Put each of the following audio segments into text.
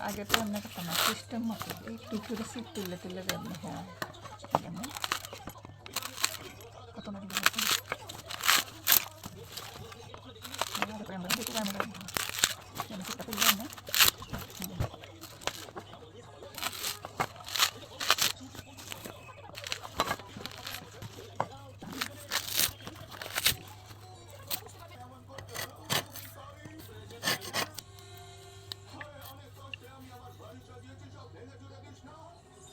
আগে তো অন্য কথা না সিস্টেম মতো একটু করে সিট তুললে তুললে দেবেন হ্যাঁ। কত না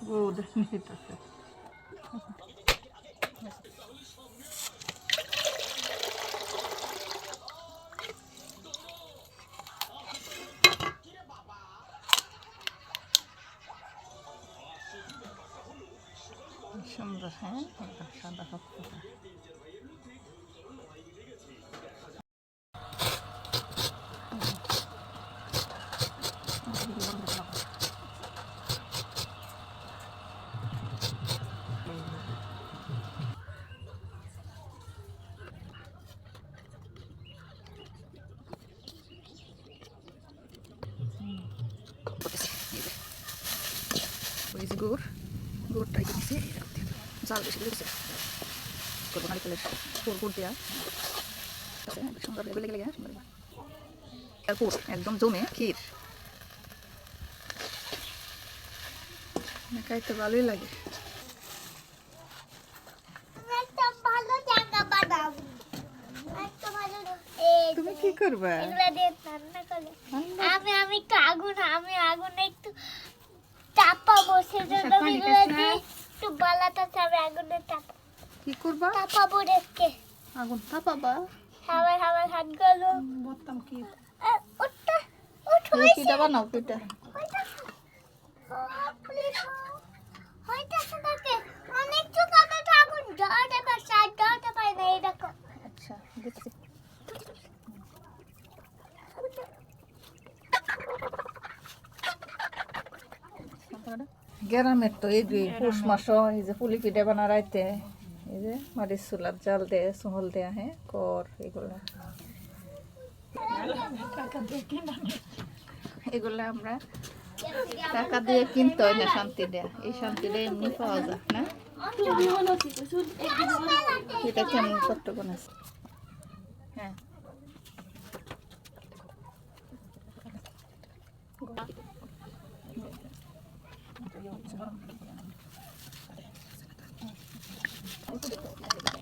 রোদ নিতেছে সুন্দর হ্যাঁ সাদা সাদা হকটা মরিচ গুড় গুড়টা এটা দিছে জাল বেশি করে দিছে করব নারিকেলের পুর পুর দেওয়া আছে সুন্দর লেগে লেগে লেগে সুন্দর আর পুর একদম জমে ক্ষীর না খাইতে ভালোই লাগে একটা ভালো জায়গা বানাবো একটা ভালো এই তুমি কি করবা এগুলা দিয়ে রান্না করে রান্না? আমি আমি একটু আগুন আমি আগুনে একটু চাপাবো সেজন্য আমি একটু বালাটা আমি আগুনে চাপ। কি করবা? চাপাবো রেখে। আগুন তাপাবা? হাওয়ার হাওয়ার হাত গেল। বলতাম কি? ওটা ওঠ পিঠা বানাও পিঠা হইতাছে নাকি অনেক চুকাতে তো আগুন জ্বালাতে পারছে আর জ্বালাতে পারে না এই দেখো আচ্ছা দেখছি গ্রামের তো এই যে পৌষ মাস এই যে পুলি পিঠা বানা রাইতে এই যে মাটির চুলার জাল দে সোহল দেয়া হ্যাঁ কর এগুলো। এগুলো আমরা টাকা দিয়ে কিনতে হয় না শান্তি দেয়া। এই শান্তিটা এমনি পাওয়া যায় না? এটা কেমন আছে হ্যাঁ।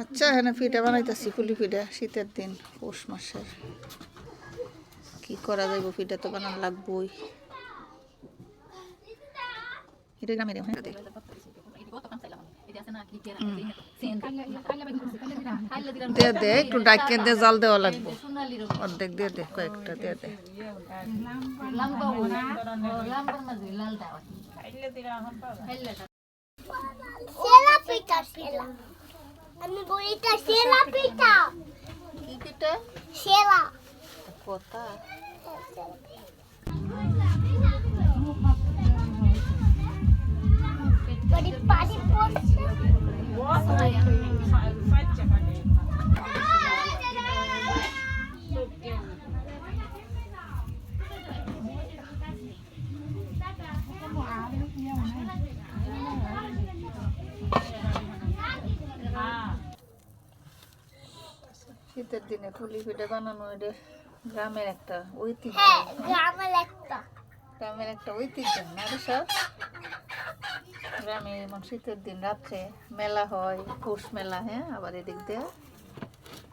আচ্ছা এখানে পিঠা বানাইতেছি পুলি পিঠা শীতের দিন পৌষ মাসের। কি করা যাইব পিঠা তো বানান লাগবই। এটা গ্রামের হ্যাঁ? দে। দে একটু দে জাল দেওয়া লাগবে। অর্ধেক দিয়ে দে কয়েকটা দিয়ে দে। সেলা আমি বলিটা সেলা পিঠা কি পিঠা? সেলা কথা। পানি পড়ছে? শীতের দিনে পুলি পিঠা বানানো এটা গ্রামের একটা ঐতিহ্য। হ্যাঁ গ্রামের একটা। গ্রামের একটা ঐতিহ্য না সব গ্রামে এমন শীতের দিন রাত্রে মেলা হয় পৌষ মেলা হ্যাঁ? আবার এদিক দিয়ে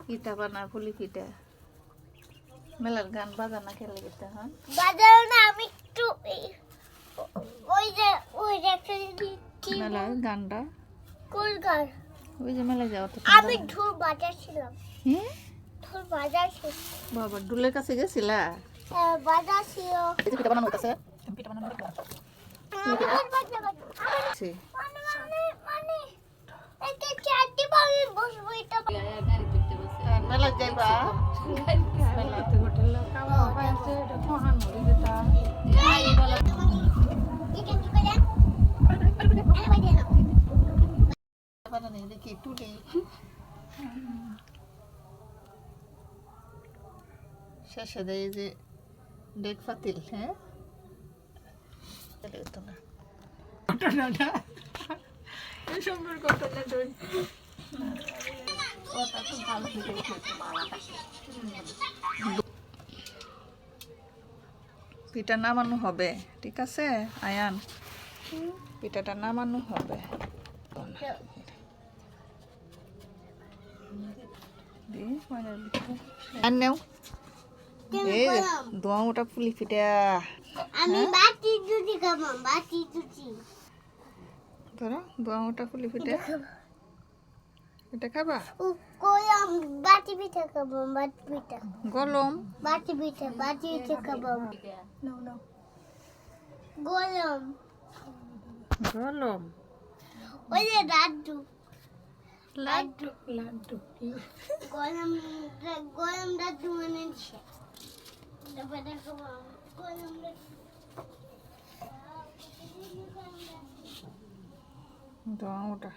পিঠা বানা পুলি পিঠা। মেলার গান বাজানা খেলে গেতে হ্যাঁ? বাজারে না আমি একটু ওই যে ওই যে একটা মেলার গানটা? কুলগার ওই যে মেলায় যাওয়া তো আমি ঢোল বাজাচ্ছিলাম হ্যাঁ? ঢোল বাজাচ্ছি বাবা ডুলের কাছে গেছিলা বাজাসিও এই যে পিঠা বানানো হইতাছে পিঠা বানানো মানে মানে মানে এটা মেলা যাইবা দেখি তুলি শেষে দেয় যে ডেক ফাতিল হ্যাঁ? তাহলে হতো না। ঘটনাটা এই সুন্দর ঘটনা তুই ওটা খুব ভালো পিঠা নামানো হবে ঠিক আছে আয়ান? পিঠাটা নামানো হবে। নেও। এই দোয়া ওটা পুলি পিঠা আমি বাটি দুটি খাব বাটি দুটি। ধরো দোয়া ওটা পুলি পিঠা এটা খাবা? ও কইলাম বাটি পিঠা খাব বাটি পিঠা। গলম। বাটি পিঠা বাটি পিঠা খাব গরম গলম। ওই যে লাড্ডু। লাড্ডু লাড্ডু গরম গরম লাড্ডু মানে দিছে তারপরে খাব গরম লাড্ডু দোয়া ওটা